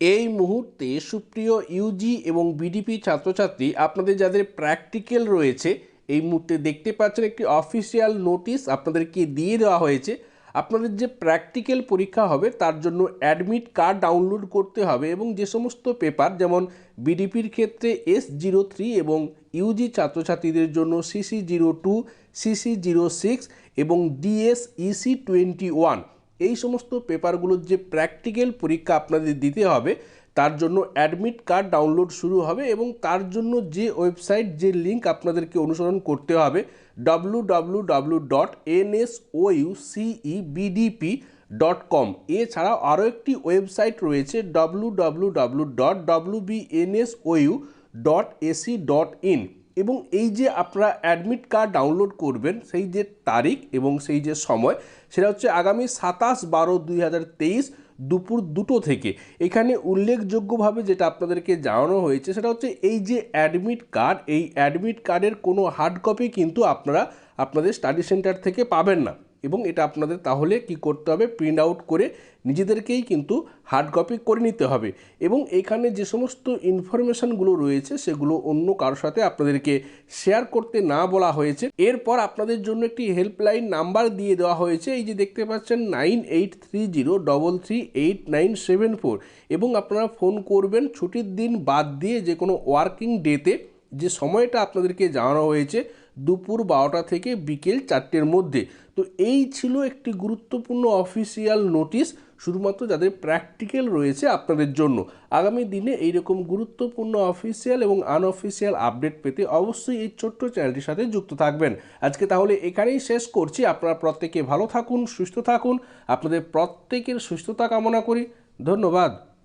এই মুহূর্তে সুপ্রিয় ইউজি এবং বিডিপি ছাত্রছাত্রী, আপনাদের যাদের প্র্যাকটিক্যাল রয়েছে, এই মুহূর্তে দেখতে পাচ্ছেন একটি অফিসিয়াল নোটিশ আপনাদেরকে দিয়ে দেওয়া হয়েছে। আপনাদের যে প্র্যাকটিক্যাল পরীক্ষা হবে, তার জন্য অ্যাডমিট কার্ড ডাউনলোড করতে হবে এবং যে সমস্ত পেপার যেমন বিডিপির ক্ষেত্রে এস জিরো থ্রি এবং ইউজি ছাত্রছাত্রীদের জন্য CC zero two CC zero six এবং D S E C twenty one এই সমস্ত পেপারগুলোর যে প্র্যাকটিক্যাল পরীক্ষা আপনাদের দিতে হবে, তার জন্য অ্যাডমিট কার্ড ডাউনলোড শুরু হবে এবং তার জন্য যে ওয়েবসাইট, যে লিঙ্ক আপনাদেরকে অনুসরণ করতে হবে W W W dot N S O U C E BDP dot com এছাড়াও আরও একটি ওয়েবসাইট রয়েছে W W W dot W B N S O U dot A C dot in এবং এই যে আপনারা অ্যাডমিট কার্ড ডাউনলোড করবেন, সেই যে তারিখ এবং সেই যে সময়, সেটা হচ্ছে আগামী সাতাশ বারো দুই দুপুর দুটো থেকে। এখানে উল্লেখযোগ্যভাবে যেটা আপনাদেরকে জানানো হয়েছে, সেটা হচ্ছে এই যে অ্যাডমিট কার্ড এই অ্যাডমিট কার্ডের কোনো হার্ড কপি কিন্তু আপনারা আপনাদের স্টাডি সেন্টার থেকে পাবেন না। এবং এটা আপনাদের তাহলে কি করতে হবে? প্রিন্ট আউট করে নিজেদেরকেই কিন্তু হার্ড কপি করে নিতে হবে। এবং এখানে যে সমস্ত ইনফরমেশানগুলো রয়েছে, সেগুলো অন্য কারোর সাথে আপনাদেরকে শেয়ার করতে না বলা হয়েছে। এরপর আপনাদের জন্য একটি হেল্পলাইন নাম্বার দিয়ে দেওয়া হয়েছে। এই যে দেখতে পাচ্ছেন nine eight three zero double three eight nine seven four এবং আপনারা ফোন করবেন ছুটির দিন বাদ দিয়ে যে কোনো ওয়ার্কিং ডেতে যে সময়টা আপনাদেরকে জানানো হয়েছে দুপুর বারোটা থেকে বিকেল চারটের মধ্যে। তো এই ছিল একটি গুরুত্বপূর্ণ অফিসিয়াল নোটিশ শুধুমাত্র যাদের প্র্যাকটিক্যাল রয়েছে আপনাদের জন্য। আগামী দিনে এইরকম গুরুত্বপূর্ণ অফিসিয়াল এবং আনঅফিসিয়াল আপডেট পেতে অবশ্যই এই ছোট্ট চ্যানেলটির সাথে যুক্ত থাকবেন। আজকে তাহলে এখানেই শেষ করছি। আপনারা প্রত্যেকে ভালো থাকুন, সুস্থ থাকুন। আপনাদের প্রত্যেকের সুস্থতা কামনা করি। ধন্যবাদ।